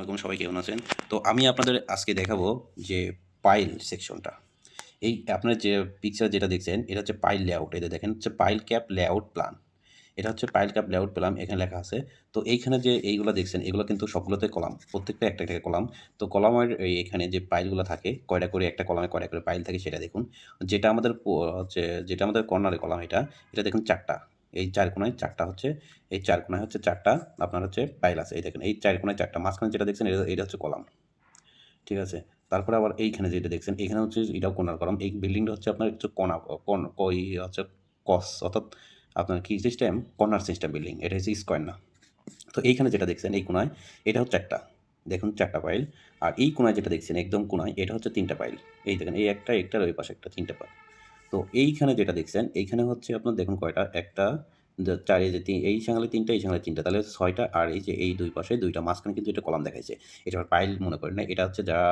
আলাইকুম সবাই কেমন আছেন? তো আমি আপনাদের আজকে দেখাবো যে পাইল সেকশনটা এই আপনার যে পিকচার যেটা দেখছেন, এটা হচ্ছে পাইল লেআউট এটা দেখেন, হচ্ছে পাইল ক্যাপ লেআউট প্ল্যান এটা হচ্ছে পাইল ক্যাপ লেআউট প্ল্যান এখানে লেখা আছে। তো এইখানে যে এইগুলো দেখছেন, এগুলো কিন্তু সবগুলোতে কলাম, প্রত্যেকটা একটা একটা কলাম। তো কলামের এখানে যে পাইলগুলো থাকে, কয়টা করে একটা কলামে কয়টা করে পাইল থাকে সেটা দেখুন। যেটা আমাদের হচ্ছে, যেটা আমাদের কর্নারে কলাম এটা এটা দেখুন চারটা। এই চার কোনায় চারটা হচ্ছে, এই চার কোনায় হচ্ছে চারটা, আপনার হচ্ছে পাইল আছে। এই দেখেন, এই চার কোনায় চারটা। মাঝখানে যেটা দেখছেন, এটা এটা হচ্ছে কলাম। ঠিক আছে? তারপরে আবার এইখানে যেটা দেখছেন এখানে হচ্ছে এটাও কোনার কলাম। এই বিল্ডিংটা হচ্ছে আপনার হচ্ছে কোনা, কোন কই হচ্ছে কস অর্থাৎ আপনার কি সিস্টেম কর্নার সিস্টেম বিল্ডিং এটা হচ্ছে স্কোয়ার না। তো এইখানে যেটা দেখছেন, এই কোনায়, এটা হচ্ছে একটা দেখুন, চারটা পাইল আর এই কোনায় যেটা দেখছেন, একদম কোনায়, এটা হচ্ছে তিনটা পাইল এই দেখেন, এই একটা, একটার ওই পাশে একটা, তিনটা পাইল তো এইখানে যেটা দেখছেন, এইখানে হচ্ছে আপনার দেখুন কয়টা? একটা চার যে তিন, এই সাঙালে তিনটা, এই সাঙালে তিনটা। তাহলে ছয়টা আর এই যে এই দুই পাশে দুইটা, মাঝখানে কিন্তু এটা কলাম দেখাইছে। এটা পাইল মনে করেন না, এটা হচ্ছে যারা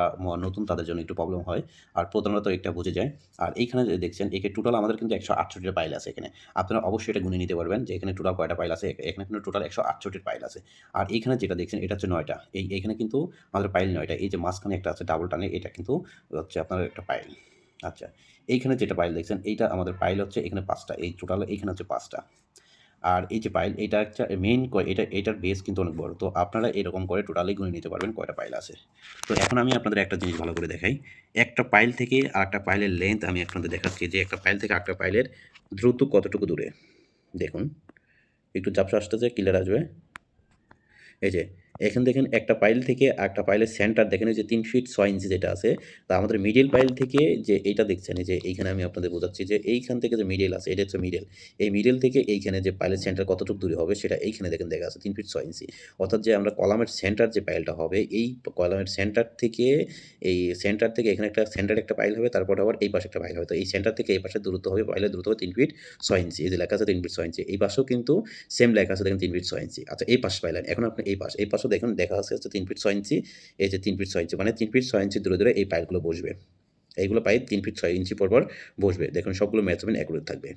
নতুন তাদের জন্য একটু প্রবলেম হয়। আর প্রধানত এটা বুঝে যায়। আর এইখানে দেখছেন, একে টোটাল আমাদের কিন্তু একশো আটষট্টিটা পাইল আছে এখানে। আপনারা অবশ্যই এটা গুনে নিতে পারবেন যে এখানে টোটাল কয়টা পাইল আছে এখানে কিন্তু টোটাল একশো আটষট্টির পাইল আছে। আর এইখানে যেটা দেখছেন, এটা হচ্ছে নয়টা। এই, এখানে কিন্তু আমাদের পাইল নয়টা। এই যে মাঝখানে একটা আছে ডাবল টানে, এটা কিন্তু হচ্ছে আপনার একটা পাইল। আচ্ছা এইখানে যেটা পাইল দেখছেন, এইটা আমাদের পাইল হচ্ছে, এখানে পাঁচটা, এই টোটাল এইখানে হচ্ছে পাঁচটা। আর এই যে পাইল এটা একটা মেইন এটা, এটার বেস কিন্তু অনেক বড়। তো আপনারা এরকম করে টোটালি গুনে নিতে পারবেন কয়টা পাইল আছে। তো এখন আমি আপনাদের একটা জিনিস ভালো করে দেখাই। একটা পাইল থেকে আর একটা পাইলের লেন্থ আমি আপনাদের দেখাচ্ছি, যে একটা পাইল থেকে একটা পাইলের দ্রুত কতটুকু দূরে। দেখুন, একটু চাপসা আসতেছে ক্লিয়ার আসবে। এই যে এখানে দেখেন একটা পাইল থেকে একটা পাইলের সেন্টার দেখেন যে তিন ফিট ছয় ইঞ্চি যেটা আছে, তা আমাদের মিডিল পাইল থেকে যে এইটা দেখছেন যে এইখানে আমি আপনাদের বোঝাচ্ছি যে এইখান থেকে যে মিডিল আছে, এটা হচ্ছে মিডিল এই মিডিল থেকে এইখানে যে পাইলের সেন্টার কতটুকু দূরে হবে সেটা এইখানে দেখেন দেখা আছে তিন ফিট ছয় ইঞ্চি অর্থাৎ যে আমরা কলামের সেন্টার যে পাইলটা হবে, এই কলামের সেন্টার থেকে, এই সেন্টার থেকে এখানে একটা সেন্টার একটা পাইল হবে, তারপর আবার এই পাশে একটা পাইল হবে, তো এই সেন্টার থেকে এই পাশে দূরত্ব হবে পাইলের দূরত্ব হবে তিন ফিট ছয় ইঞ্চি এই যে লেখা আছে তিন ফিট ছয় ইঞ্চি এই পাশেও কিন্তু সেম লেখা আছে দেখেন তিন ফিট ছয় ইঞ্চি আচ্ছা এই পাশ পাইলেন এখন আপনি এই পাশ, এই পাশেও দেখুন, দেখা আছে হচ্ছে তিন ফিট ছয় ইঞ্চি, এই যে তিন ফিট ছয় ইঞ্চি মানে তিন ফিট ছয় ইঞ্চি দূরে দূরে এই পাইলগুলো বসবে। এইগুলো পাইপ তিন ফিট ছয় ইঞ্চি পর পর বসবে। দেখুন, সবগুলো মেজারমেন্ট অ্যাকুরেট থাকবে।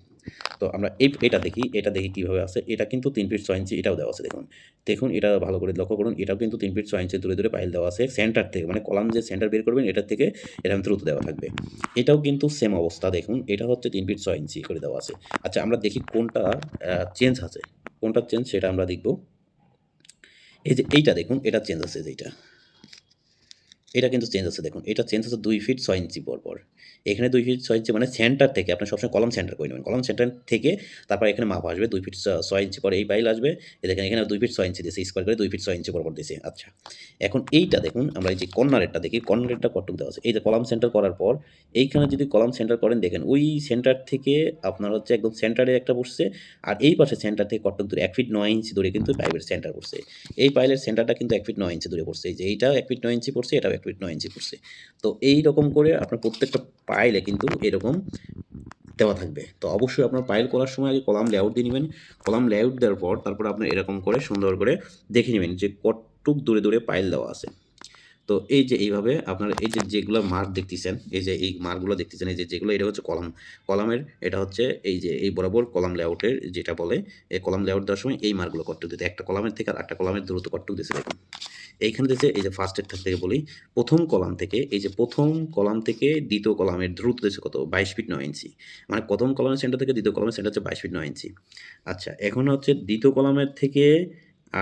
তো আমরা এই, এটা দেখি এটা দেখি কীভাবে আছে। এটা কিন্তু তিন ফিট ছয় ইঞ্চি, এটাও দেওয়া আছে, দেখুন। দেখুন, এটা ভালো করে লক্ষ্য করুন, এটাও কিন্তু তিন ফিট ছয় ইঞ্চি দূরে দূরে পাইল দেওয়া আছে, সেন্টার থেকে মানে কলাম যে সেন্টার বের করবেন, এটার থেকে এরকম দ্রুত দেওয়া থাকবে। এটাও কিন্তু সেম অবস্থা, দেখুন, এটা হচ্ছে তিন ফিট ছয় ইঞ্চি করে দেওয়া আছে। আচ্ছা আমরা দেখি কোনটা চেঞ্জ আছে। কোনটা চেঞ্জ, সেটা আমরা দেখব। এই যে এইটা দেখুন এটা চেঞ্জ আছে যেটা এটা কিন্তু চেঞ্জ আছে, দেখুন। এটা চেঞ্জ আছে দুই ফিট ছয় ইঞ্চি পর পর এখানে দুই ফিট ছয় ইঞ্চি মানে সেন্টার থেকে আপনি সবসময় কলম সেন্টার করে নেবেন। কলম সেন্টার থেকে তারপর এখানে মাপ আসবে দুই ফিট ছয় ইঞ্চি পরে এই বাইল আসবে। দেখেন এখানে দুই ফিট ছয় ইঞ্চি দিয়েছে স্কোয়ার করে দুই ফিট ছয় ইঞ্চি পর পর দিয়েছে। আচ্ছা এখন এইটা দেখুন, আমরা এই যে কর্নারেরটা দেখি কর্নারেরটা কটুক দেওয়া আছে? এই যে কলাম সেন্টার করার পর, এইখানে যদি কলাম সেন্টার করেন, দেখেন ওই সেন্টার থেকে আপনার হচ্ছে একদম সেন্টারে একটা বসছে, আর এই পাশে সেন্টার থেকে কটক দূরে, এক ফিট নয় ইঞ্চি দূরে কিন্তু পাইপের সেন্টার পড়ছে। এই পাইলের সেন্টারটা কিন্তু এক ফিট নয় ইঞ্চি দূরে পড়ছে। এই যে এইটাও এক ফিট নয় ইঞ্চি পড়ছে, এটাও ফিট নয় ইঞ্চি তো এই রকম করে আপনার প্রত্যেকটা পাইলে কিন্তু এরকম দেওয়া থাকবে। তো অবশ্যই আপনার পাইল করার সময় আগে কলাম লেআউট দিয়ে নেবেন। কলাম লেআউট দেওয়ার পর তারপর আপনি এরকম করে সুন্দর করে দেখে নেবেন যে কটুক দূরে দূরে পাইল দেওয়া আছে। তো এই যে এইভাবে আপনার এই যে যেগুলো মার্ক দেখতেছেন, এই যে এই মার্কগুলো দেখতেছেন, এই যে যেগুলো, এটা হচ্ছে কলাম। কলামের, এটা হচ্ছে এই যে এই বরাবর কলাম লেআউটের যেটা বলে, এই কলাম লেআউট দেওয়ার সময় এই মার্কগুলো কটটুক দিতে। একটা কলামের থেকে আর একটা কলামের দূরত্ব কটটুক দিতে দেখুন। এইখানে দিয়েছে এই যে ফার্স্টের থেকে বলি, প্রথম কলাম থেকে, এই যে প্রথম কলাম থেকে দ্বিতীয় কলামের দ্রুত দিয়েছে কত? বাইশ ফিট নয় ইঞ্চি। মানে প্রথম কলামের সেন্টার থেকে দ্বিতীয় কলামের সেন্টার হচ্ছে বাইশ ফিট নয় ইঞ্চি। আচ্ছা এখন হচ্ছে দ্বিতীয় কলামের থেকে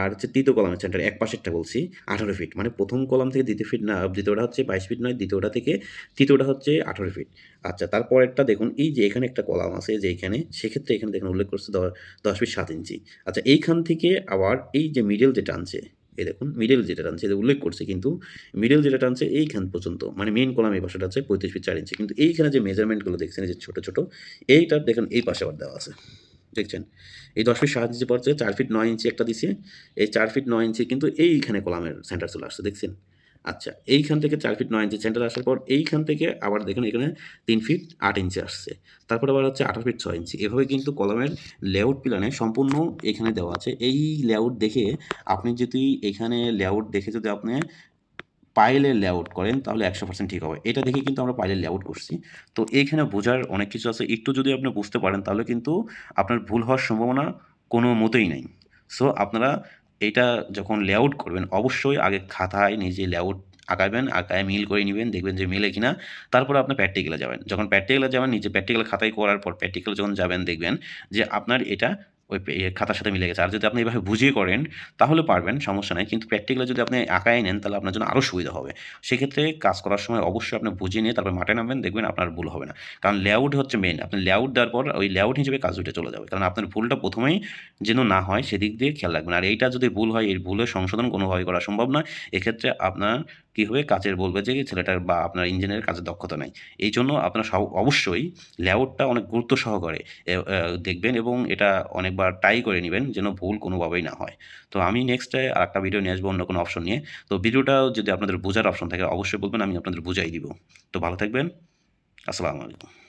আর হচ্ছে তৃতীয় কলামের সেন্টার এক পাশেরটা বলছি, আঠারো ফিট মানে প্রথম কলাম থেকে দ্বিতীয় ফিট না, দ্বিতীয়টা হচ্ছে বাইশ ফিট নয়, দ্বিতীয়টা থেকে তৃতীয়টা হচ্ছে আঠারো ফিট আচ্ছা তারপরেরটা দেখুন, এই যে এখানে একটা কলাম আছে, যে এখানে, সেক্ষেত্রে এখানে দেখুন উল্লেখ করছে দশ ফিট সাত ইঞ্চি। আচ্ছা এইখান থেকে আবার এই যে মিডল যেটা আনছে, এই দেখুন মিডল যেটা টানছে এটা উল্লেখ করছে কিন্তু মিডল যেটা টানছে এইখান পর্যন্ত মানে মেইন কলাম এই পাশেটা হচ্ছে পঁয়ত্রিশ ফিট চার ইঞ্চি। কিন্তু এইখানে যে মেজারমেন্টগুলো দেখছেন যে ছোটো ছোটো এইটার দেখুন এই পাশে আবার দেওয়া আছে। দেখছেন? এই দশ ফিট সাত ইঞ্চি পড়ছে চার ফিট নয় ইঞ্চি একটা দিছে। এই চার ফিট নয় ইঞ্চি কিন্তু এইখানে কলামের সেন্টার চলে আসছে, দেখছেন? আচ্ছা এইখান থেকে চার ফিট নয় ইঞ্চি সেন্টার আসার পর এইখান থেকে আবার দেখুন এখানে তিন ফিট আট ইঞ্চি আসছে। তারপর আবার হচ্ছে আঠারো ফিট ছয় ইঞ্চি এভাবে কিন্তু কলমের লেআউট প্ল্যানে সম্পূর্ণ এখানে দেওয়া আছে। এই লেআউট দেখে আপনি যদি এখানে লেআউট দেখে যদি আপনি পাইলের লেআউট করেন, তাহলে একশো পার্সেন্ট ঠিক হবে। এটা দেখে কিন্তু আমরা পাইলের লেআউট করছি। তো এইখানে বোঝার অনেক কিছু আছে। একটু যদি আপনি বুঝতে পারেন, তাহলে কিন্তু আপনার ভুল হওয়ার সম্ভাবনা কোনো মতেই নেই। সো আপনারা এটা যখন লেআউট করবেন, অবশ্যই আগে খাতায় নিজে লেআউট আঁকাবেন, আঁকায় মিল করে নেবেন, দেখবেন যে মিলে কিনা। তারপর আপনি প্র্যাকটিক্যালে যাবেন। যখন প্র্যাকটিক্যালে যাবেন, নিজে প্র্যাকটিক্যাল খাতায় করার পর প্র্যাকটিক্যাল যখন যাবেন, দেখবেন যে আপনার এটা ওই পে- খাতার সাথে মিলে গেছে। আর যদি আপনি এভাবে বুঝিয়ে করেন, তাহলে পারবেন, সমস্যা নাই। কিন্তু প্র্যাকটিক্যালি যদি আপনি আঁকায় নেন, তাহলে আপনার জন্য আরও সুবিধা হবে। সেক্ষেত্রে কাজ করার সময় অবশ্যই আপনি বুঝিয়ে নিয়ে তারপর মাঠে নামবেন, দেখবেন আপনার ভুল হবে না। কারণ লেআউট হচ্ছে মেন আপনি লেআউট দেওয়ার পর ওই লেআউট হিসেবে কাজ উঠে চলে যাবে। কারণ আপনার ভুলটা প্রথমেই যেন না হয়, সেদিক দিয়ে খেয়াল রাখবেন। আর এইটা যদি ভুল হয়, এই ভুলের সংশোধন কোনোভাবেই করা সম্ভব নয়। এক্ষেত্রে আপনার কী হবে? কাজের বলবে যে ছেলেটার বা আপনার ইঞ্জিনিয়ারের কাজের দক্ষতা নাই। এই জন্য আপনার অবশ্যই লেআউটটা অনেক গুরুত্ব সহকারে দেখবেন এবং এটা অনেকবার ট্রাই করে নেবেন যেন ভুল কোনোভাবেই না হয়। তো আমি নেক্সটে আর একটা ভিডিও নিয়ে আসব, অন্য কোনো অপশন নিয়ে। তো ভিডিওটাও যদি আপনাদের বোঝার অপশন থাকে, অবশ্যই বলবেন, আমি আপনাদের বুঝাই দিব। তো ভালো থাকবেন। আসসালামু আলাইকুম।